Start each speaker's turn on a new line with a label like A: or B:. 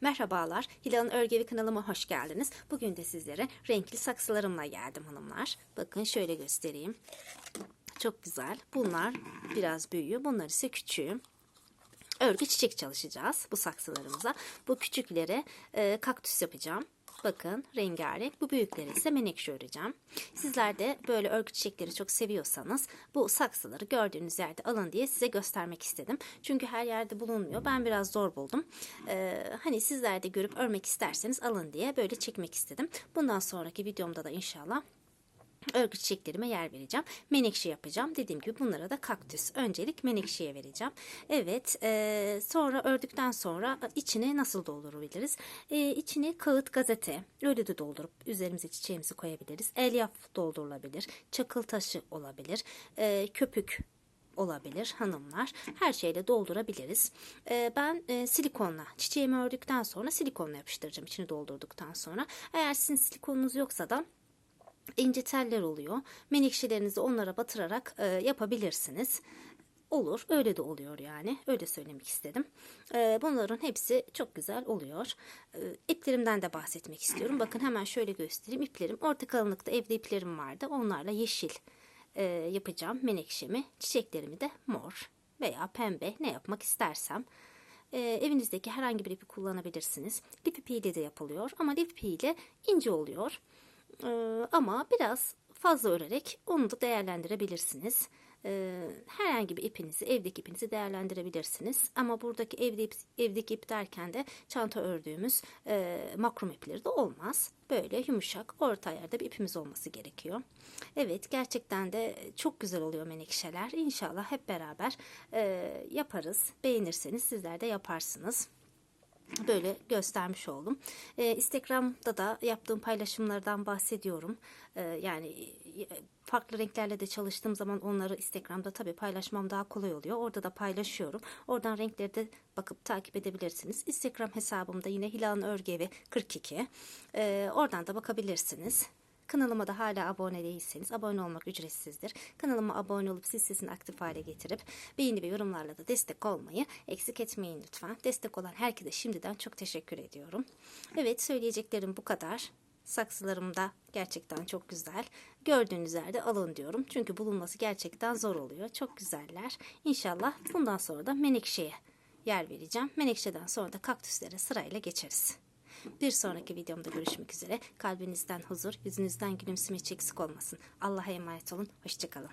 A: Merhabalar, Hilal'ın Örgevi kanalıma hoş geldiniz. Bugün de sizlere renkli saksılarımla geldim hanımlar. Bakın şöyle göstereyim. Çok güzel. Bunlar biraz büyüyor, bunlar ise küçüğü. Örgü çiçek çalışacağız bu saksılarımıza. Bu küçüklere e, kaktüs yapacağım. Bakın rengarenk. Bu büyükleri ise menekşe öreceğim. Sizler de böyle örgü çiçekleri çok seviyorsanız bu saksıları gördüğünüz yerde alın diye size göstermek istedim. Çünkü her yerde bulunmuyor. Ben biraz zor buldum. Ee, hani sizler de görüp örmek isterseniz alın diye böyle çekmek istedim. Bundan sonraki videomda da inşallah örgü çiçeklerime yer vereceğim. Menekşe yapacağım. Dediğim gibi bunlara da kaktüs. Öncelik menekşeye vereceğim. Evet. E, sonra ördükten sonra içine nasıl doldurabiliriz? E, içine kağıt gazete. Öyle de doldurup üzerimize çiçeğimizi koyabiliriz. Elyaf doldurulabilir. Çakıl taşı olabilir. E, köpük olabilir hanımlar. Her şeyle doldurabiliriz. Ee, ben e, silikonla çiçeğimi ördükten sonra silikonla yapıştıracağım içini doldurduktan sonra. Eğer sizin silikonunuz yoksa da ince teller oluyor. Menekşelerinizi onlara batırarak e, yapabilirsiniz. Olur. Öyle de oluyor yani. Öyle söylemek istedim. E, bunların hepsi çok güzel oluyor. E, iplerimden de bahsetmek istiyorum. Bakın hemen şöyle göstereyim. İplerim orta kalınlıkta evde iplerim vardı. Onlarla yeşil e, yapacağım menekşemi. Çiçeklerimi de mor veya pembe ne yapmak istersem. E, evinizdeki herhangi bir ipi kullanabilirsiniz. Lif ipiyle de yapılıyor ama lif ipiyle ince oluyor. Ee, ama biraz fazla örerek onu da değerlendirebilirsiniz. Ee, herhangi bir ipinizi, evdeki ipinizi değerlendirebilirsiniz. Ama buradaki evde ip, evdeki ip derken de çanta ördüğümüz e, makrum ipleri de olmaz. Böyle yumuşak, orta ayarda bir ipimiz olması gerekiyor. Evet, gerçekten de çok güzel oluyor menekşeler. İnşallah hep beraber e, yaparız. Beğenirseniz sizler de yaparsınız böyle göstermiş oldum. Ee, Instagram'da da yaptığım paylaşımlardan bahsediyorum. Ee, yani e, farklı renklerle de çalıştığım zaman onları Instagram'da tabii paylaşmam daha kolay oluyor. Orada da paylaşıyorum. Oradan renkleri de bakıp takip edebilirsiniz. Instagram hesabımda yine Hilal'ın Örgevi 42. Ee, oradan da bakabilirsiniz. Kanalıma da hala abone değilseniz abone olmak ücretsizdir. Kanalıma abone olup zil sesini aktif hale getirip beğeni ve yorumlarla da destek olmayı eksik etmeyin lütfen. Destek olan herkese şimdiden çok teşekkür ediyorum. Evet söyleyeceklerim bu kadar. Saksılarım da gerçekten çok güzel. Gördüğünüz yerde alın diyorum. Çünkü bulunması gerçekten zor oluyor. Çok güzeller. İnşallah bundan sonra da menekşeye yer vereceğim. Menekşeden sonra da kaktüslere sırayla geçeriz. Bir sonraki videomda görüşmek üzere. Kalbinizden huzur, yüzünüzden gülümseme eksik olmasın. Allah'a emanet olun. Hoşçakalın.